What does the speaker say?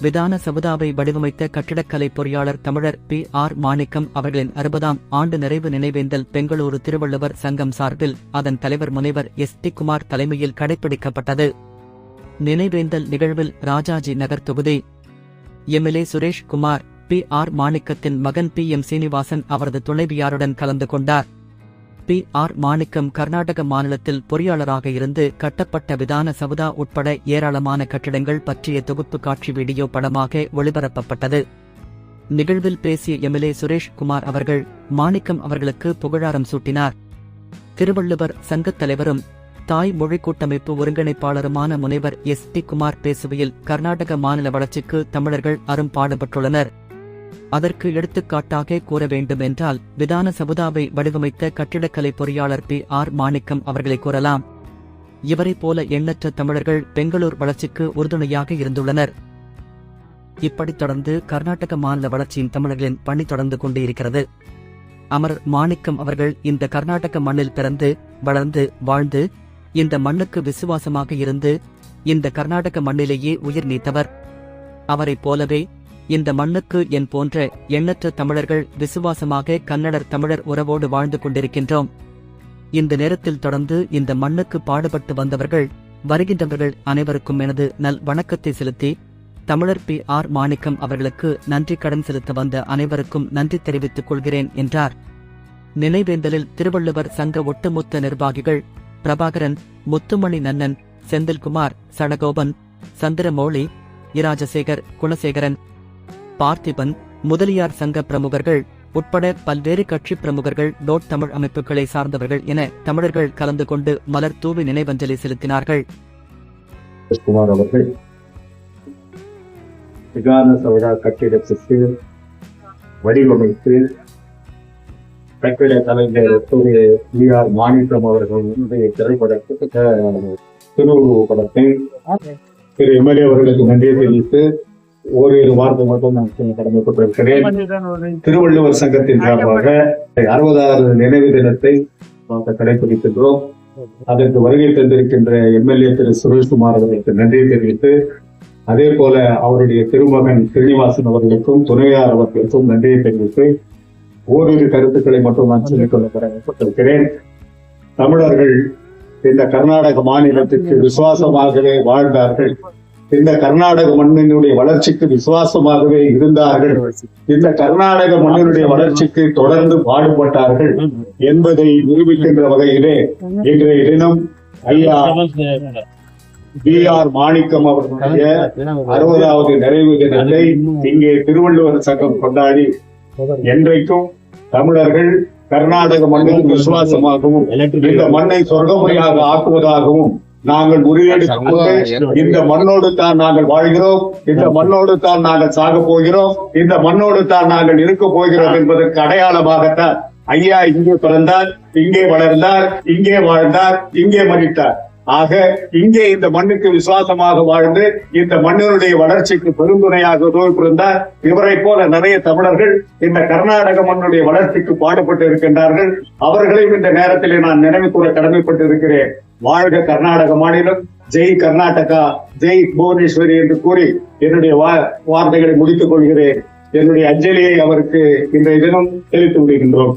விதான சமுதாவை வடிவமைத்த கட்டிடக்கலை பொறியாளர் தமிழர் பி ஆர் மாணிக்கம் அவர்களின் அறுபதாம் ஆண்டு நிறைவு நினைவேந்தல் பெங்களூரு திருவள்ளுவர் சங்கம் சார்பில் அதன் தலைவர் முனைவர் எஸ் டி குமார் தலைமையில் கடைபிடிக்கப்பட்டது. நினைவேந்தல் நிகழ்வில் ராஜாஜி நகர் தொகுதி. MLA Suresh Kumar P R மாணிக்கத்தின் மகன் பி எம் சீனிவாசன் அவரது துணைவியாருடன் கலந்து கொண்டார். பி. ஆர். மாணிக்கம் கர்நாடக மாநிலத்தில் பொறியாளராக இருந்து கட்டப்பட்ட விதான சவுதா உட்பட ஏராளமான கட்டிடங்கள் பற்றிய தொகுப்பு காட்சி வீடியோ படமாக ஒளிபரப்பப்பட்டது. நிகழ்வில் பேசிய எம்எல்ஏ சுரேஷ் குமார் அவர்கள் மாணிக்கம் அவர்களுக்கு புகழாரம் சூட்டினார். திருவள்ளுவர் சங்கத் தலைவரும் தாய் மொழி கூட்டமைப்பு ஒருங்கிணைப்பாளருமான முனைவர் எஸ். டி குமார் பேசுகையில் கர்நாடக மாநில வளர்ச்சிக்கு தமிழர்கள் அரும்பாடுபட்டுள்ளனர். அதற்கு எடுத்துக்காட்டாக கூற வேண்டும் என்றால் விதான சமுதாவை வடிவமைத்த கட்டிடக்கலை பொறியாளர் பி. ஆர். மாணிக்கம் அவர்களை கூறலாம். இவரைப் போல எண்ணற்ற தமிழர்கள் பெங்களூர் வளர்ச்சிக்கு உறுதுணையாக இருந்துள்ளனர். இப்படி தொடர்ந்து கர்நாடக மாநில வளர்ச்சியின் தமிழர்களின் பணி தொடர்ந்து கொண்டு இருக்கிறது அமர் மாணிக்கம் அவர்கள் இந்த கர்நாடக மண்ணில் பிறந்து வளர்ந்து வாழ்ந்து இந்த மண்ணுக்கு விசுவாசமாக இருந்து இந்த கர்நாடக மண்ணிலேயே உயிர் நீத்தவர். அவரைப் போலவே இந்த மண்ணுக்கு என் போன்ற எண்ணற்ற தமிழர்கள் விசுவாசமாக கன்னடர் தமிழர் உறவோடு வாழ்ந்து கொண்டிருக்கின்றோம். இந்த நேரத்தில் தொடர்ந்து இந்த மண்ணுக்கு பாடுபட்டு வந்தவர்கள் வருகின்றவர்கள் அனைவருக்கும் எனது நல் வணக்கத்தை செலுத்தி தமிழர் பி. ஆர். மாணிக்கம் அவர்களுக்கு நன்றி கடன் செலுத்த வந்த அனைவருக்கும் நன்றி தெரிவித்துக் கொள்கிறேன் என்றார். நினைவேந்தலில் திருவள்ளுவர் சங்க ஒட்டுமொத்த நிர்வாகிகள் பிரபாகரன் முத்துமணி நன்னன் செந்தில்குமார் சடகோபன் சந்திரமௌழி இராஜசேகர் குணசேகரன் பார்த்திபன் முதலியார் சங்க பிரமுகர்கள் உட்பட பல்வேறு கட்சி பிரமுகர்கள் டோட் தமிழ் அமைப்புகளை சார்ந்தவர்கள் என தமிழர்கள் கலந்து கொண்டு மலர் தூவி நினைவஞ்சலி செலுத்தினார்கள். குமார் அவர்கள் கட்டிடத்துக்கு வடிவமைத்து கட்டிட கலைஞர் வி. ஆர். மாணிக்கம் அவர்கள் திரைப்படத்துக்கு திருவுருவ படத்தை திரு. எம்எல்ஏ அவர்களுக்கு நன்றியை தெரிவித்து ஓரிரு வார்த்தை மட்டும் நான் சொல்ல கடமைப்பட்டிருக்கிறேன் திருவள்ளுவர் சங்கத்தின் சார்பாக அறுபதாவது நினைவு தினத்தை கடைபிடிக்கின்றோம் அதற்கு வருகை தந்திருக்கின்ற எம்எல்ஏ திரு சுரேஷ்குமார் அவர்களுக்கு நன்றி தெரிவித்து அதே போல அவருடைய திருமகன் ஸ்ரீனிவாசன் அவர்களுக்கும் துணையார் அவர்களுக்கும் நன்றியை தெரிவித்து ஓரிரு கருத்துக்களை மட்டும் நான் சொல்லிக் கடமைப்பட்டிருக்கிறேன் தமிழர்கள் இந்த கர்நாடக மாநிலத்திற்கு விசுவாசமாகவே வாழ்ந்தார்கள். இந்த கர்நாடக மண்ணினுடைய வளர்ச்சிக்கு விசுவாசமாகவே இருந்தார்கள். இந்த கர்நாடக மண்ணினுடைய வளர்ச்சிக்கு தொடர்ந்து பாடுபட்டார்கள் என்பதை நிரூபிக்கின்ற வகையிலே இன்றைய தினம் ஐயா பி ஆர் மாணிக்கம் அவர்களுடைய அறுபதாவது நிறைவு தினத்தை இங்கே திருவள்ளுவர் சங்கம் கொண்டாடி என்றைக்கும் தமிழர்கள் கர்நாடக மண்ணுக்கு விசுவாசமாகவும் இந்த மண்ணை சொர்க்கமுறையாக ஆக்குவதாகவும் நாங்கள் உறுதியெடுத்து இந்த மண்ணோடு தான் நாங்கள் வாழ்கிறோம். இந்த மண்ணோடு தான் நாங்கள் சாக போகிறோம். இந்த மண்ணோடு தான் நாங்கள் இருக்க போகிறோம் என்பதற்கு அடையாளமாகத்தான் ஐயா இங்கே பிறந்தார் இங்கே வளர்ந்தார் இங்கே வாழ்ந்தார் இங்கே மறித்தார் ஆக இங்கே இந்த மண்ணுக்கு விசுவாசமாக வாழ்ந்து இந்த மண்ணினுடைய வளர்ச்சிக்கு பெருந்துணையாக இருந்தார் இவரை போல நிறைய தமிழர்கள் இந்த கர்நாடக மண்ணுடைய வளர்ச்சிக்கு பாடுபட்டு இருக்கின்றார்கள். அவர்களையும் இந்த நேரத்திலே நான் நினைவு கூற கடமைப்பட்டு இருக்கிறேன் வாழ்க கர்நாடக மாநிலம் ஜெய் கர்நாடகா ஜெய் புவனேஸ்வரி என்று கூறி என்னுடைய வார்த்தைகளை முடித்துக் கொள்கிறேன். என்னுடைய அஞ்சலியை அவருக்கு இன்றைய தினம் தெரிவித்து விடுகின்றோம்.